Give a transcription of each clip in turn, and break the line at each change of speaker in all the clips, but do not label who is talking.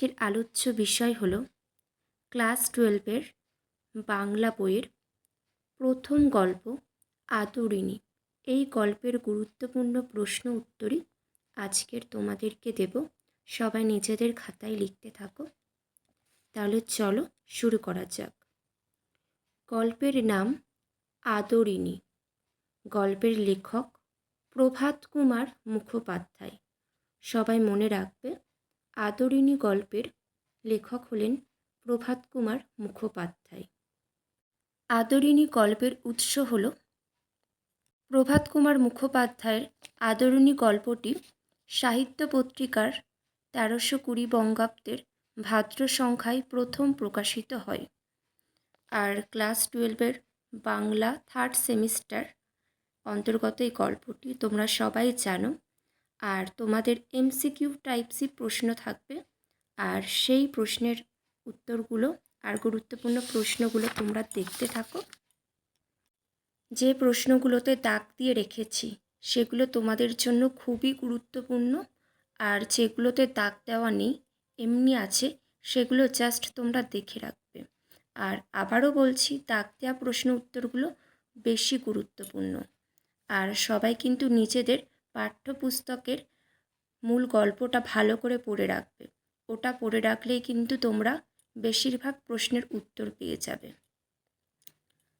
আজকের আলোচ্য বিষয় হল ক্লাস টুয়েলভের বাংলা বইয়ের প্রথম গল্প আদরিণী এই গল্পের গুরুত্বপূর্ণ প্রশ্ন উত্তরই আজকের তোমাদেরকে দেব। সবাই নিজেদের খাতায় লিখতে থাকো। তাহলে চলো শুরু করা যাক। গল্পের নাম আদরিণী গল্পের লেখক প্রভাত কুমার মুখোপাধ্যায়। সবাই মনে রাখবে আদরিণী গল্পের লেখক হলেন প্রভাত কুমার মুখোপাধ্যায়। আদরিণী গল্পের উৎস হল প্রভাত কুমার মুখোপাধ্যায়ের আদরিণী গল্পটি সাহিত্য পত্রিকার তেরোশো কুড়ি বঙ্গাব্দের ভাদ্র সংখ্যায় প্রথম প্রকাশিত হয় আর ক্লাস টুয়েলভের বাংলা থার্ড সেমিস্টার অন্তর্গত এই গল্পটি তোমরা সবাই জানো। আর তোমাদের এমসিকিউ টাইপসি প্রশ্ন থাকবে। আর সেই প্রশ্নের উত্তরগুলো আর গুরুত্বপূর্ণ প্রশ্নগুলো তোমরা দেখতে থাকো। যে প্রশ্নগুলোতে দাগ দিয়ে রেখেছি, সেগুলো তোমাদের জন্য খুবই গুরুত্বপূর্ণ। আর যেগুলোতে দাগ দেওয়া নেই, এমনি আছে, সেগুলো জাস্ট তোমরা দেখে রাখবে। আর আবারও বলছি, দাগ দেওয়া প্রশ্ন উত্তরগুলো বেশি গুরুত্বপূর্ণ। আর সবাই কিন্তু নিজেদের পাঠ্যপুস্তকের মূল গল্পটা ভালো করে পড়ে রাখবে। ওটা পড়ে রাখলেই কিন্তু তোমরা বেশিরভাগ প্রশ্নের উত্তর পেয়ে যাবে।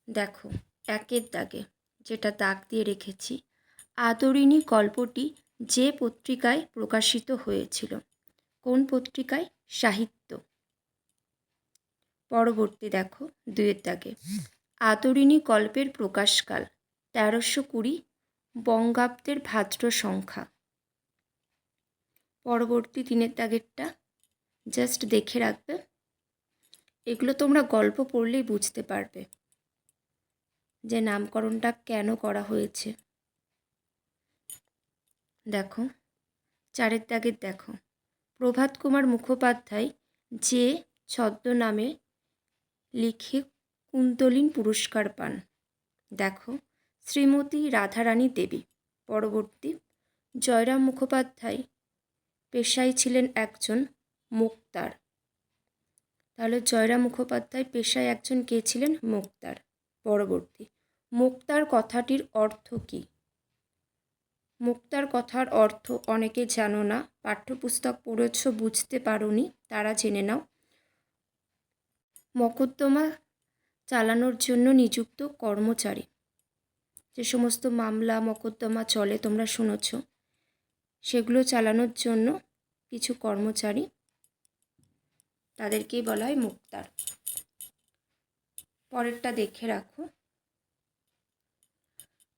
দেখো, একের দাগে যেটা দাগ দিয়ে রেখেছি, আদরিণী গল্পটি যে পত্রিকায় প্রকাশিত হয়েছিল। কোন পত্রিকায়? সাহিত্য। পরবর্তী দেখো দুয়ের দাগে। আদরিণী গল্পের প্রকাশকাল তেরোশো কুড়ি বঙ্গাব্দের ভাদ্র সংখ্যা। পরবর্তী দিনের দাগেরটা জাস্ট দেখে রাখবে। এগুলো তোমরা গল্প পড়লেই বুঝতে পারবে যে নামকরণটা কেন করা হয়েছে। দেখো, চারের দাগের দেখো। প্রভাত কুমার মুখোপাধ্যায় যে ছদ্মনামে লিখে কুন্তলীন পুরস্কার পান। দেখো শ্রীমতী রাধারানী দেবী। পরবর্তী জয়রাম মুখোপাধ্যায় পেশায় ছিলেন একজন মুক্তার। তাহলে জয়রাম মুখোপাধ্যায় পেশায় একজন কে ছিলেন? মুক্তার। পরবর্তী, মুক্তার কথাটির অর্থ কী? মুক্তার কথার অর্থ অনেকে জানো না, পাঠ্যপুস্তক পড়েছ, বুঝতে পারোনি, তারা জেনে নাও। মকদ্দমা চালানোর জন্য নিযুক্ত কর্মচারী। যে সমস্ত মামলা, মকদ্দমা চলে তোমরা শুনেছ, সেগুলো চালানোর জন্য কিছু কর্মচারী তাদেরকেই বলা হয় মুক্তার। পরেরটা দেখে রাখো।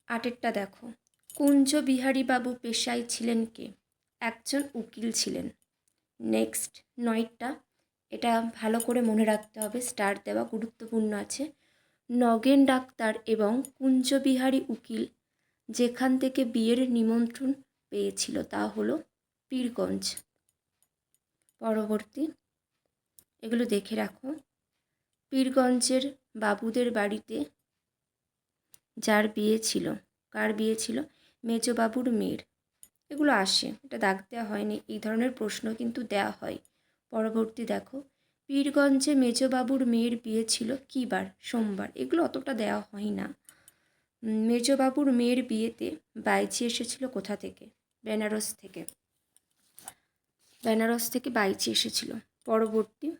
আটেরটা দেখো। কুঞ্জ বিহারী বাবু পেশায় ছিলেন কে? একজন উকিল ছিলেন। নেক্সট নয়টা। এটা ভালো করে মনে রাখতে হবে। স্টার দেওয়া গুরুত্বপূর্ণ আছে। নগেন ডাক্তার এবং কুঞ্জবিহারী উকিল যেখান থেকে বিয়ের নিমন্ত্রণ পেয়েছিল তা হলো পীরগঞ্জ। পরবর্তী, এগুলো দেখে রাখো। পীরগঞ্জের বাবুদের বাড়িতে যার বিয়ে ছিল, কার বিয়ে ছিল? মেজবাবুর মেয়ের। এগুলো আসে, এটা দাগ দেওয়া হয়নি, এই ধরনের প্রশ্ন কিন্তু দেওয়া হয়। পরবর্তী দেখো পীরগঞ্জে মেজবাবুর মেয়ের বিয়ে ছিল কী বার সোমবার। এগুলো অতটা দেওয়া হয় না। মেজবাবুর মেয়ের বিয়েতে বাইচি এসেছিল কোথা থেকে? বেনারস থেকে। বেনারস থেকে বাইচি এসেছিল। পরবর্তী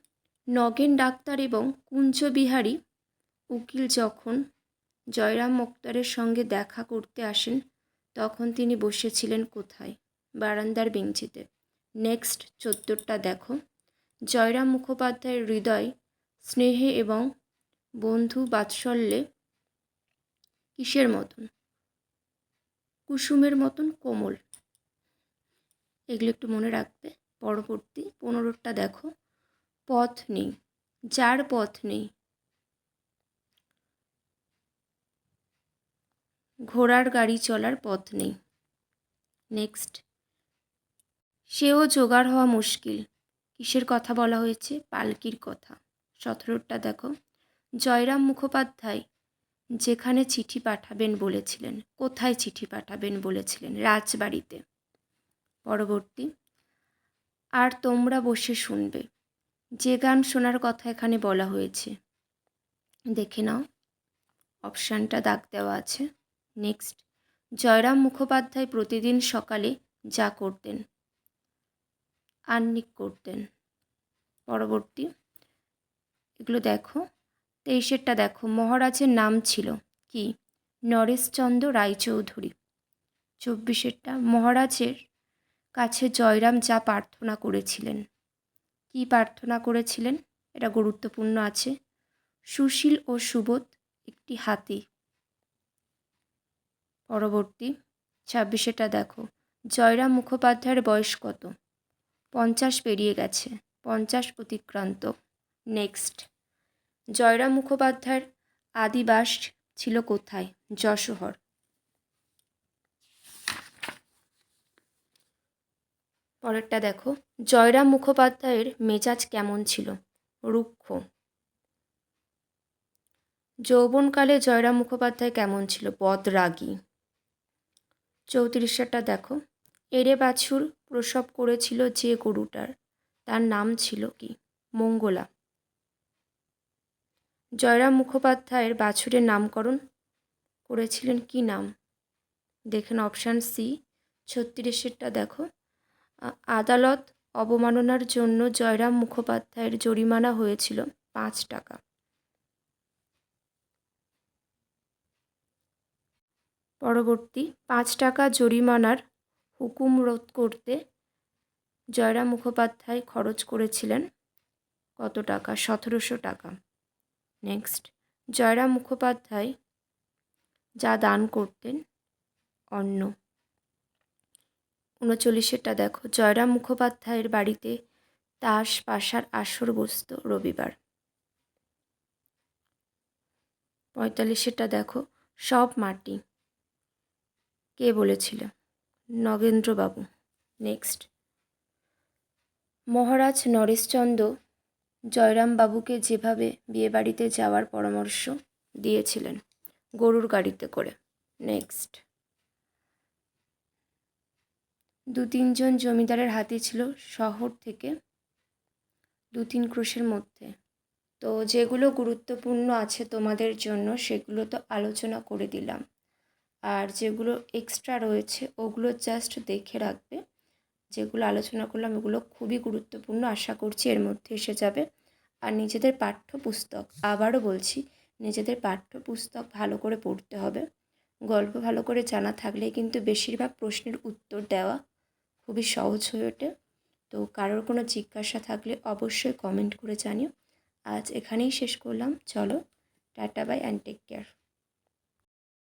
নগেন ডাক্তার এবং কুঞ্জবিহারী উকিল যখন জয়রাম মোক্তারের সঙ্গে দেখা করতে আসেন, তখন তিনি বসেছিলেন কোথায়? বারান্দার বেঞ্চিতে। নেক্সট চোদ্দোরটা দেখো। জয়রাম মুখোপাধ্যায়ের হৃদয়, স্নেহে এবং বন্ধু বাৎসল্যে কিসের মতন? কুসুমের মতন কোমল। এগুলো একটু মনে রাখবে। পরবর্তী পনেরোটা দেখো। পথ নেই। যার পথ নেই। ঘোড়ার গাড়ি চলার পথ নেই। নেক্সট সেও জোগাড় হওয়া মুশকিল। কিসের কথা বলা হয়েছে? পালকির কথা। সতেরোটা দেখো। জয়রাম মুখোপাধ্যায় যেখানে চিঠি পাঠাবেন বলেছিলেন। কোথায় চিঠি পাঠাবেন বলেছিলেন? রাজবাড়িতে। পরবর্তী। আর তোমরা বসে শুনবে। যে গান শোনার কথা এখানে বলা হয়েছে। দেখে নাও। অপশানটা দাগ দেওয়া আছে। নেক্সট। জয়রাম মুখোপাধ্যায় প্রতিদিন সকালে যা করতেন। আর্নিক করতেন। পরবর্তী, এগুলো দেখো। তেইশেরটা দেখো, মহারাজের নাম ছিল কি? নরেশচন্দ্র রায়চৌধুরী। চব্বিশেরটা, মহারাজের কাছে জয়রাম যা প্রার্থনা করেছিলেন। কি প্রার্থনা করেছিলেন? এটা গুরুত্বপূর্ণ আছে। সুশীল ও সুবোধ, একটি হাতি। পরবর্তী ছাব্বিশেটা দেখো, জয়রাম মুখোপাধ্যায়ের বয়স কত? পঞ্চাশ পেরিয়ে গেছে, পঞ্চাশ অতিক্রান্ত। নেক্সট। জয়রাম মুখোপাধ্যায়ের আদিবাস ছিল কোথায়? যশোহর। পরেরটা দেখো। জয়রাম মুখোপাধ্যায়ের মেজাজ কেমন ছিল? রুক্ষ। যৌবনকালে জয়রাম মুখোপাধ্যায় কেমন ছিল? বদরাগী। চৌত্রিশটা দেখো। এরে বাছুর প্রসব করেছিল যে গরুটার, তার নাম ছিল কি? মঙ্গলা। জয়রাম মুখোপাধ্যায়ের বাছুরের নামকরণ করেছিলেন কি নাম? দেখেন অপশান সি, ছত্রিশেরটা দেখো। আদালত অবমাননার জন্য জয়রাম মুখোপাধ্যায়ের জরিমানা হয়েছিল পাঁচ টাকা। পরবর্তী, পাঁচ টাকা জরিমানার হুকুম রোধ করতে জয়রাম মুখোপাধ্যায় খরচ করেছিলেন কত টাকা? সতেরোশো টাকা। নেক্সট। জয়রাম মুখোপাধ্যায় যা দান করতেন অন্ন। উনচল্লিশেরটা দেখো। জয়রাম মুখোপাধ্যায়ের বাড়িতে তাস পাশার আসর বসত রবিবার। পঁয়তাল্লিশেরটা দেখো। সব মাটি কে বলেছিল? নগেন্দ্রবাবু। নেক্সট। মহারাজ নরেশচন্দ্র জয়রামবাবুকে যেভাবে বিয়েবাড়িতে যাওয়ার পরামর্শ দিয়েছিলেন, গরুর গাড়িতে করে। নেক্সট। দু তিনজন জমিদারের হাতি ছিল শহর থেকে দু তিন ক্রোশের মধ্যে। তো যেগুলো গুরুত্বপূর্ণ আছে তোমাদের জন্য সেগুলো তো আলোচনা করে দিলাম। আর যেগুলো এক্সট্রা রয়েছে, ওগুলো জাস্ট দেখে রাখবে। যেগুলো আলোচনা করলাম ওগুলো খুবই গুরুত্বপূর্ণ, আশা করছি এর মধ্যে এসে যাবে। আর নিজেদের পাঠ্যপুস্তক, আবারও বলছি, নিজেদের পাঠ্যপুস্তক ভালো করে পড়তে হবে। গল্প ভালো করে জানা থাকলে কিন্তু বেশিরভাগ প্রশ্নের উত্তর দেওয়া খুবই সহজ হয়ে ওঠে। তো কারোর কোনো জিজ্ঞাসা থাকলে অবশ্যই কমেন্ট করে জানিও। আজ এখানেই শেষ করলাম। চলো, tata bye and take care